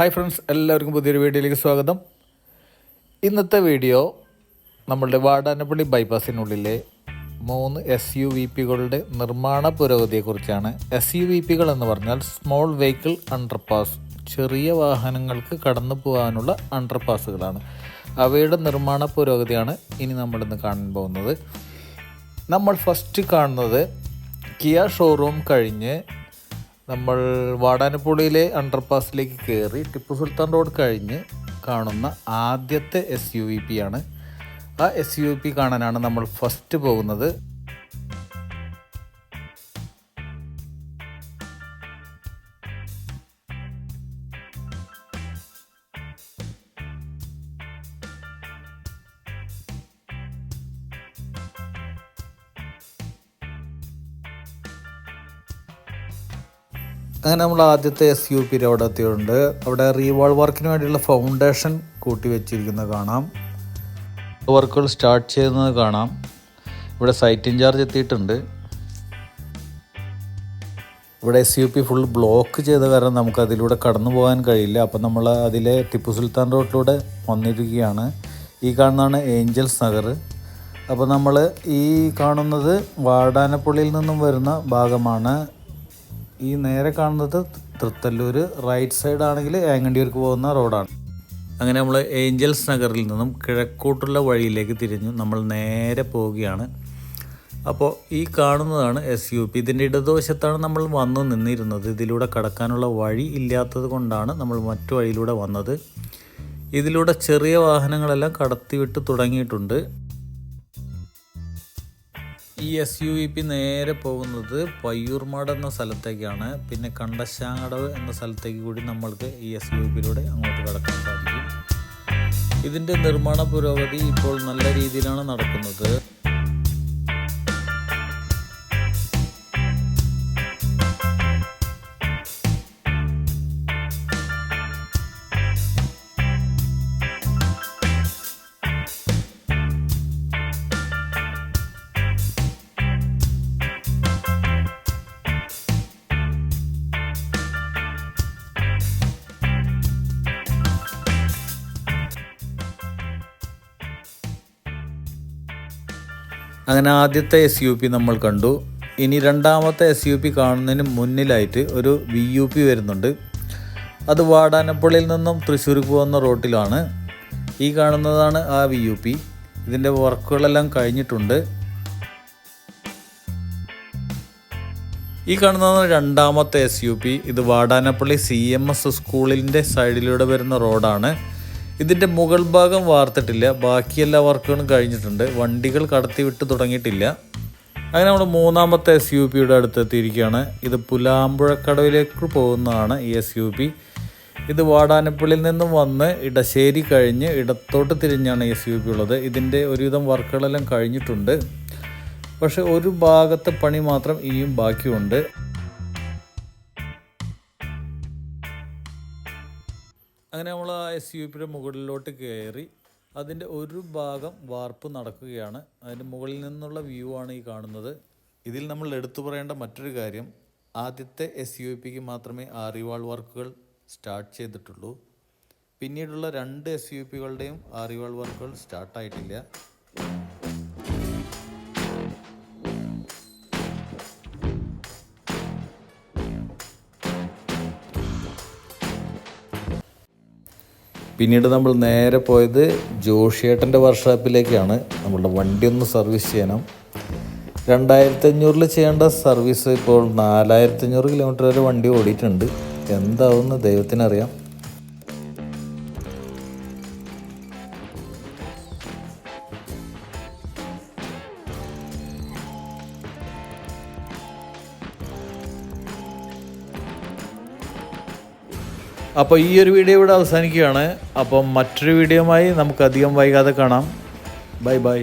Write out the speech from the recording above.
Hi friends എല്ലാവർക്കും പുതിയൊരു വീഡിയോയിലേക്ക് സ്വാഗതം. ഇന്നത്തെ വീഡിയോ നമ്മളുടെ വാടാനപ്പള്ളി ബൈപ്പാസിനുള്ളിലെ മൂന്ന് എസ് യു വി പികളുടെ നിർമ്മാണ പുരോഗതിയെക്കുറിച്ചാണ്. എസ് യു വി പികൾ എന്ന് പറഞ്ഞാൽ സ്മോൾ വെഹിക്കിൾ അണ്ടർപാസ് ചെറിയ വാഹനങ്ങൾക്ക് കടന്നു പോകാനുള്ള അണ്ടർപാസുകളാണ് അവയുടെ നിർമ്മാണ പുരോഗതിയാണ് ഇനി നമ്മളിന്ന് കാണാൻ പോകുന്നത്. നമ്മൾ ഫസ്റ്റ് കാണുന്നത് കിയ ഷോറൂം കഴിഞ്ഞ് നമ്മൾ വാടാനപ്പുള്ളിയിലെ അണ്ടർപാസിലേക്ക് കയറി ടിപ്പു സുൽത്താൻ റോഡ് കഴിഞ്ഞ് കാണുന്ന ആദ്യത്തെ എസ് യു വി പി ആണ്. ആ എസ് യു വി പി കാണാനാണ് നമ്മൾ ഫസ്റ്റ് പോകുന്നത്. അങ്ങനെ നമ്മൾ ആദ്യത്തെ എസ് യു പി അവിടെ എത്തിയിട്ടുണ്ട്. അവിടെ റീവാൾ വർക്കിന് വേണ്ടിയുള്ള ഫൗണ്ടേഷൻ കൂട്ടി വെച്ചിരിക്കുന്നത് കാണാം. വർക്കുകൾ സ്റ്റാർട്ട് ചെയ്യുന്നത് കാണാം. ഇവിടെ സൈറ്റ് ഇൻചാർജ് എത്തിയിട്ടുണ്ട്. ഇവിടെ S U P full block ചെയ്ത കാരണം നമുക്ക് അതിലൂടെ കടന്നു പോകാൻ കഴിയില്ല. അപ്പം നമ്മൾ അതിലെ ടിപ്പു സുൽത്താൻ റോഡിലൂടെ വന്നിരിക്കുകയാണ്. ഈ കാണുന്നതാണ് ഏഞ്ചൽസ് നഗർ. അപ്പോൾ നമ്മൾ ഈ കാണുന്നത് വാടാനപ്പള്ളിയിൽ നിന്നും വരുന്ന ഭാഗമാണ്. ഈ നേരെ കാണുന്നത് തൃത്തല്ലൂർ റൈറ്റ് സൈഡ് ആണെങ്കിൽ ഏങ്ങണ്ടിയൂർക്ക് പോകുന്ന റോഡാണ് അങ്ങനെ നമ്മൾ ഏഞ്ചൽസ് നഗറിൽ നിന്നും കിഴക്കോട്ടുള്ള വഴിയിലേക്ക് തിരിഞ്ഞു നമ്മൾ നേരെ പോവുകയാണ്. അപ്പോൾ ഈ കാണുന്നതാണ് എസ് യു പി ഇതിന്റെ ഇടതുവശത്താണ് നമ്മൾ വന്നു നിന്നിരുന്നത്. ഇതിലൂടെ കടക്കാനുള്ള വഴി ഇല്ലാത്തത് കൊണ്ടാണ് നമ്മൾ മറ്റു വഴിയിലൂടെ വന്നത്. ഇതിലൂടെ ചെറിയ വാഹനങ്ങളെല്ലാം കടത്തിവിട്ട് തുടങ്ങിയിട്ടുണ്ട്. ഈ എസ് യു വി പി നേരെ പോകുന്നത് പയ്യൂർമാട് എന്ന സ്ഥലത്തേക്കാണ്. പിന്നെ കണ്ടശാങ്ങടവ് എന്ന സ്ഥലത്തേക്ക് കൂടി നമ്മൾക്ക് ഈ എസ് യു പിയിലൂടെ അങ്ങോട്ട് കടക്കാൻ സാധിക്കും. ഇതിന്റെ നിർമ്മാണ പുരോഗതി ഇപ്പോൾ നല്ല രീതിയിലാണ് നടക്കുന്നത്. അങ്ങനെ ആദ്യത്തെ എസ് യു പി നമ്മൾ കണ്ടു. ഇനി രണ്ടാമത്തെ എസ് യു പി കാണുന്നതിന് മുന്നിലായിട്ട് ഒരു വി യു പി വരുന്നുണ്ട്. അത് വാടാനപ്പള്ളിയിൽ നിന്നും തൃശ്ശൂർക്ക് പോകുന്ന റോട്ടിലാണ്. ഈ കാണുന്നതാണ് ആ വി യു പി ഇതിന്റെ വർക്കുകളെല്ലാം കഴിഞ്ഞിട്ടുണ്ട്. ഈ കാണുന്നതാണ് രണ്ടാമത്തെ എസ് യു പി ഇത് വാടാനപ്പള്ളി സി എം എസ് സ്കൂളിന്റെ സൈഡിലൂടെ വരുന്ന റോഡാണ്. ഇതിന്റെ മുകൾ ഭാഗം വാർത്തിട്ടില്ല. ബാക്കി എല്ലാ വർക്കുകളും കഴിഞ്ഞിട്ടുണ്ട്. വണ്ടികൾ കടത്തി വിട്ട് തുടങ്ങിയിട്ടില്ല. അങ്ങനെ നമ്മൾ മൂന്നാമത്തെ എസ് യു പിയുടെ അടുത്ത് എത്തിയിരിക്കുകയാണ് ഇത് പുലാമ്പുഴക്കടവിലേക്ക് പോകുന്നതാണ് ഈ എസ് യു പി ഇത് വാടാനപ്പള്ളിയിൽ നിന്നും വന്ന് ഇടശ്ശേരി കഴിഞ്ഞ് ഇടത്തോട്ട് തിരിഞ്ഞാണ് എസ് യു പി ഉള്ളത്. ഇതിന്റെ ഒരുവിധം വർക്കുകളെല്ലാം കഴിഞ്ഞിട്ടുണ്ട്. പക്ഷെ ഒരു ഭാഗത്തെ പണി മാത്രം ഇനിയും ബാക്കിയുണ്ട്. അങ്ങനെ നമ്മൾ ആ എസ് യു പിയുടെ മുകളിലോട്ട് കയറി അതിന്റെ ഒരു ഭാഗം വാർപ്പ് നടക്കുകയാണ്. അതിന്റെ മുകളിൽ നിന്നുള്ള വ്യൂ ആണ് ഈ കാണുന്നത്. ഇതിൽ നമ്മൾ എടുത്തു പറയേണ്ട മറ്റൊരു കാര്യം ആദ്യത്തെ എസ് യു പിക്ക് മാത്രമേ ആറിവാൾ വർക്കുകൾ സ്റ്റാർട്ട് ചെയ്തിട്ടുള്ളൂ. പിന്നീടുള്ള രണ്ട് എസ് യു പികളുടെയും ആറിവാൾ വർക്കുകൾ സ്റ്റാർട്ടായിട്ടില്ല പിന്നീട് നമ്മൾ നേരെ പോയത് ജോഷിയേട്ടന്റെ വർക്ക്ഷോപ്പിലേക്കാണ്. നമ്മളുടെ വണ്ടി ഒന്ന് സർവീസ് ചെയ്യണം. രണ്ടായിരത്തി അഞ്ഞൂറിൽ ചെയ്യേണ്ട സർവീസ് ഇപ്പോൾ നാലായിരത്തി അഞ്ഞൂറ് കിലോമീറ്റർ വരെ വണ്ടി ഓടിയിട്ടുണ്ട്. എന്താവുമെന്ന് ദൈവത്തിനറിയാം. അപ്പോൾ ഈ ഒരു വീഡിയോ ഇവിടെ അവസാനിക്കുകയാണ്. അപ്പം മറ്റൊരു വീഡിയോയുമായി നമുക്ക് അധികം വൈകാതെ കാണാം. Bye bye